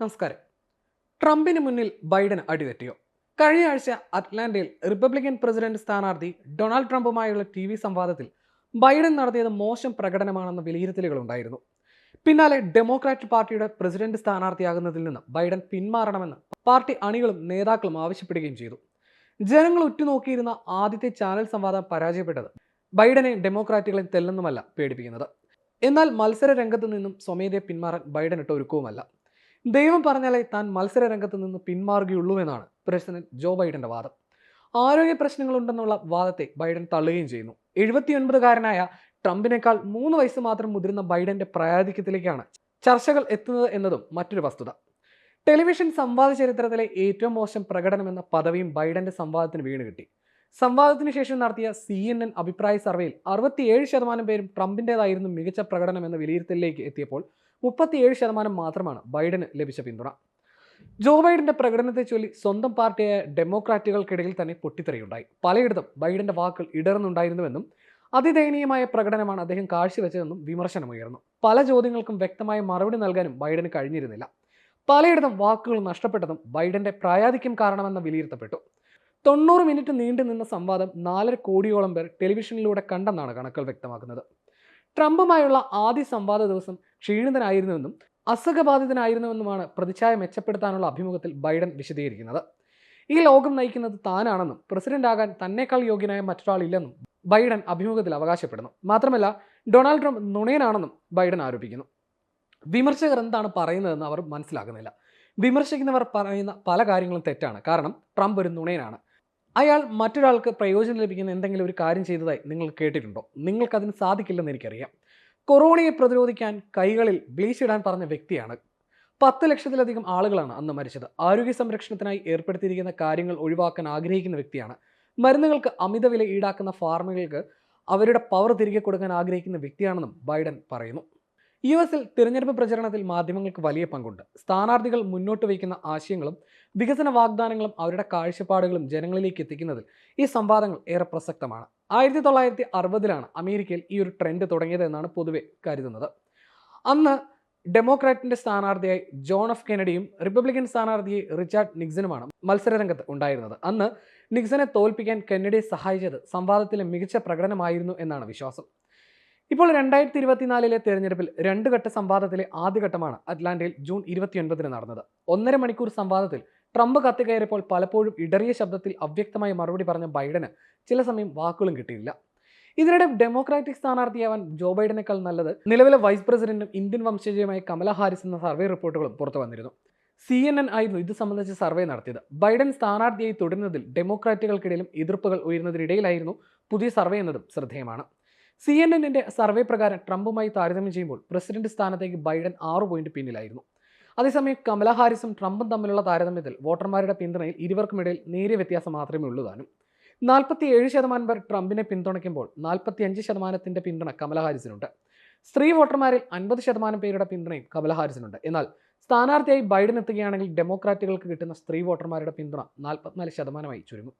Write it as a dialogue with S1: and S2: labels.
S1: നമസ്കാരം. ട്രംപിന് മുന്നിൽ ബൈഡൻ അടിതെറ്റിയോ? കഴിഞ്ഞ ആഴ്ച അറ്റ്ലാന്റയിൽ റിപ്പബ്ലിക്കൻ പ്രസിഡന്റ് സ്ഥാനാർത്ഥി ഡൊണാൾഡ് ട്രംപുമായുള്ള ടി വി സംവാദത്തിൽ ബൈഡൻ നടത്തിയത് മോശം പ്രകടനമാണെന്ന വിലയിരുത്തലുകൾ ഉണ്ടായിരുന്നു. പിന്നാലെ ഡെമോക്രാറ്റിക് പാർട്ടിയുടെ പ്രസിഡന്റ് സ്ഥാനാർത്ഥിയാകുന്നതിൽ നിന്ന് ബൈഡൻ പിന്മാറണമെന്ന് പാർട്ടി അണികളും നേതാക്കളും ആവശ്യപ്പെടുകയും ചെയ്തു. ജനങ്ങൾ ഉറ്റുനോക്കിയിരുന്ന ആദ്യത്തെ ചാനൽ സംവാദം പരാജയപ്പെട്ടത് ബൈഡനെ ഡെമോക്രാറ്റുകളെ തെല്ലെന്നുമല്ല പേടിപ്പിക്കുന്നത്. എന്നാൽ മത്സര രംഗത്ത് നിന്നും സ്വമേധയെ പിന്മാറാൻ ബൈഡൻ ഇട്ട ഒരുക്കവുമല്ല. ദൈവം പറഞ്ഞാലേ താൻ മത്സര രംഗത്ത് നിന്ന് പിന്മാറുകയുള്ളൂ എന്നാണ് പ്രസിഡന്റ് ജോ ബൈഡന്റെ വാദം. ആരോഗ്യ പ്രശ്നങ്ങളുണ്ടെന്നുള്ള വാദത്തെ ബൈഡൻ തള്ളുകയും ചെയ്യുന്നു. എഴുപത്തിയൊൻപതുകാരനായ ട്രംപിനേക്കാൾ മൂന്ന് വയസ്സ് മാത്രം മുതിർന്ന ബൈഡന്റെ പ്രായാധിക്യത്തിലേക്കാണ് ചർച്ചകൾ എത്തുന്നത് എന്നതും മറ്റൊരു വസ്തുത. ടെലിവിഷൻ സംവാദ ചരിത്രത്തിലെ ഏറ്റവും മോശം പ്രകടനം എന്ന പദവിയും ബൈഡന്റെ സംവാദത്തിന് വീണ് കിട്ടി. സംവാദത്തിന് ശേഷം നടത്തിയ സി എൻ എൻ അഭിപ്രായ സർവേയിൽ അറുപത്തിയേഴ് ശതമാനം പേരും ട്രംപിന്റെതായിരുന്നു മികച്ച പ്രകടനം എന്ന വിലയിരുത്തലിലേക്ക് എത്തിയപ്പോൾ മുപ്പത്തിയേഴ് ശതമാനം മാത്രമാണ് ബൈഡന് ലഭിച്ച പിന്തുണ. ജോ ബൈഡന്റെ പ്രകടനത്തെ ചൊല്ലി സ്വന്തം പാർട്ടിയായ ഡെമോക്രാറ്റുകൾക്കിടയിൽ തന്നെ പൊട്ടിത്തെറിയുണ്ടായി. പലയിടത്തും ബൈഡന്റെ വാക്കുകൾ ഇടർന്നുണ്ടായിരുന്നുവെന്നും അതിദയനീയമായ പ്രകടനമാണ് അദ്ദേഹം കാഴ്ചവെച്ചതെന്നും വിമർശനമുയർന്നു. പല ചോദ്യങ്ങൾക്കും വ്യക്തമായ മറുപടി നൽകാനും ബൈഡന് കഴിഞ്ഞിരുന്നില്ല. പലയിടത്തും വാക്കുകൾ നഷ്ടപ്പെട്ടതും ബൈഡന്റെ പ്രായാധിക്യം കാരണമെന്ന് വിലയിരുത്തപ്പെട്ടു. തൊണ്ണൂറ് മിനിറ്റ് നീണ്ടു നിന്ന സംവാദം നാലര കോടിയോളം പേർ ടെലിവിഷനിലൂടെ കണ്ടെന്നാണ് കണക്കുകൾ വ്യക്തമാക്കുന്നത്. ട്രംപുമായുള്ള ആദ്യ സംവാദ ദിവസം ക്ഷീണിതനായിരുന്നുവെന്നും അസുഖബാധിതനായിരുന്നുവെന്നുമാണ് പ്രതിച്ഛായ മെച്ചപ്പെടുത്താനുള്ള അഭിമുഖത്തിൽ ബൈഡൻ വിശദീകരിക്കുന്നത്. ഈ ലോകം നയിക്കുന്നത് താനാണെന്നും പ്രസിഡന്റ് ആകാൻ തന്നെക്കാൾ യോഗ്യനായ മറ്റൊരാളില്ലെന്നും ബൈഡൻ അഭിമുഖത്തിൽ അവകാശപ്പെടുന്നു. മാത്രമല്ല ഡൊണാൾഡ് ട്രംപ് നുണയനാണെന്നും ബൈഡൻ ആരോപിക്കുന്നു. വിമർശകർ എന്താണ് പറയുന്നതെന്ന് അവർ മനസ്സിലാക്കുന്നില്ല. വിമർശിക്കുന്നവർ പറയുന്ന പല കാര്യങ്ങളും തെറ്റാണ്. കാരണം ട്രംപ് ഒരു നുണയനാണ്. അയാൾ മറ്റൊരാൾക്ക് പ്രയോജനം ലഭിക്കുന്ന എന്തെങ്കിലും ഒരു കാര്യം ചെയ്തതായി നിങ്ങൾ കേട്ടിട്ടുണ്ടോ? നിങ്ങൾക്കതിന് സാധിക്കില്ലെന്ന് എനിക്കറിയാം. കൊറോണയെ പ്രതിരോധിക്കാൻ കൈകളിൽ ബ്ലീച്ച് ഇടാൻ പറഞ്ഞ വ്യക്തിയാണ്. പത്ത് ലക്ഷത്തിലധികം ആളുകളാണ് അന്ന് മരിച്ചത്. ആരോഗ്യ സംരക്ഷണത്തിനായി ഏർപ്പെടുത്തിയിരിക്കുന്ന കാര്യങ്ങൾ ഒഴിവാക്കാൻ ആഗ്രഹിക്കുന്ന വ്യക്തിയാണ്. മരുന്നുകൾക്ക് അമിത വില ഈടാക്കുന്ന ഫാർമകൾക്ക് അവരുടെ പവർ തിരികെ കൊടുക്കാൻ ആഗ്രഹിക്കുന്ന വ്യക്തിയാണെന്നും ബൈഡൻ പറയുന്നു. യു എസിൽ തിരഞ്ഞെടുപ്പ് പ്രചരണത്തിൽ മാധ്യമങ്ങൾക്ക് വലിയ പങ്കുണ്ട്. സ്ഥാനാർത്ഥികൾ മുന്നോട്ട് വയ്ക്കുന്ന ആശയങ്ങളും വികസന വാഗ്ദാനങ്ങളും അവരുടെ കാഴ്ചപ്പാടുകളും ജനങ്ങളിലേക്ക് എത്തിക്കുന്നതിൽ ഈ സംവാദങ്ങൾ ഏറെ പ്രസക്തമാണ്. ആയിരത്തി തൊള്ളായിരത്തി അറുപതിലാണ് അമേരിക്കയിൽ ഈ ഒരു ട്രെൻഡ് തുടങ്ങിയത് എന്നാണ് പൊതുവെ കരുതുന്നത്. അന്ന് ഡെമോക്രാറ്റിന്റെ സ്ഥാനാർത്ഥിയായി ജോൺ എഫ് കെനഡിയും റിപ്പബ്ലിക്കൻ സ്ഥാനാർത്ഥിയെ റിച്ചാർഡ് നിക്സനുമാണ് മത്സരരംഗത്ത് ഉണ്ടായിരുന്നത്. അന്ന് നിക്സനെ തോൽപ്പിക്കാൻ കെന്നഡിയെ സഹായിച്ചത് സംവാദത്തിലെ മികച്ച പ്രകടനമായിരുന്നു എന്നാണ് വിശ്വാസം. ഇപ്പോൾ രണ്ടായിരത്തി ഇരുപത്തിനാലിലെ തെരഞ്ഞെടുപ്പിൽ രണ്ട് ഘട്ട സംവാദത്തിലെ ആദ്യഘട്ടമാണ് അറ്റ്ലാന്റയിൽ ജൂൺ ഇരുപത്തിയൊൻപതിന് നടന്നത്. ഒന്നര മണിക്കൂർ സംവാദത്തിൽ ട്രംപ് കത്തിക്കയറിയപ്പോൾ പലപ്പോഴും ഇടറിയ ശബ്ദത്തിൽ അവ്യക്തമായ മറുപടി പറഞ്ഞ ബൈഡന് ചില സമയം വാക്കുകളും കിട്ടിയില്ല. ഇതിനിടെ ഡെമോക്രാറ്റിക് സ്ഥാനാർത്ഥിയാവാൻ ജോ ബൈഡനേക്കാൾ നല്ലത് നിലവിലെ വൈസ് പ്രസിഡന്റും ഇന്ത്യൻ വംശജയുമായ കമല ഹാരിസ് എന്ന സർവേ റിപ്പോർട്ടുകളും പുറത്തു വന്നിരുന്നു. സി എൻ എൻ ആയിരുന്നു ഇത് സംബന്ധിച്ച് സർവേ നടത്തിയത്. ബൈഡൻ സ്ഥാനാർത്ഥിയായി തുടരുന്നതിൽ ഡെമോക്രാറ്റുകൾക്കിടയിലും എതിർപ്പുകൾ ഉയരുന്നതിനിടയിലായിരുന്നു പുതിയ സർവേ എന്നതും ശ്രദ്ധേയമാണ്. സി എൻ എന്നിന്റെ സർവേ പ്രകാരം ട്രംപുമായി താരതമ്യം ചെയ്യുമ്പോൾ പ്രസിഡന്റ് സ്ഥാനത്തേക്ക് ബൈഡൻ ആറ് പോയിന്റ് പിന്നിലായിരുന്നു. അതേസമയം കമല ഹാരിസും ട്രംപും തമ്മിലുള്ള താരതമ്യത്തിൽ വോട്ടർമാരുടെ പിന്തുണയിൽ ഇരുവർക്കുമിടയിൽ നേരിയ വ്യത്യാസം മാത്രമേ ഉള്ളൂ താനും. നാൽപ്പത്തി ഏഴ് ശതമാനം പേർ ട്രംപിനെ പിന്തുണയ്ക്കുമ്പോൾ നാൽപ്പത്തി അഞ്ച് ശതമാനത്തിന്റെ പിന്തുണ കമല ഹാരിസിനുണ്ട്. സ്ത്രീ വോട്ടർമാരിൽ അൻപത് ശതമാനം പേരുടെ പിന്തുണയും കമല ഹാരിസിനുണ്ട്. എന്നാൽ സ്ഥാനാർത്ഥിയായി ബൈഡൻ എത്തുകയാണെങ്കിൽ ഡെമോക്രാറ്റുകൾക്ക് കിട്ടുന്ന സ്ത്രീ വോട്ടർമാരുടെ പിന്തുണ നാൽപ്പത്തിനാല് ശതമാനമായി ചുരുങ്ങും.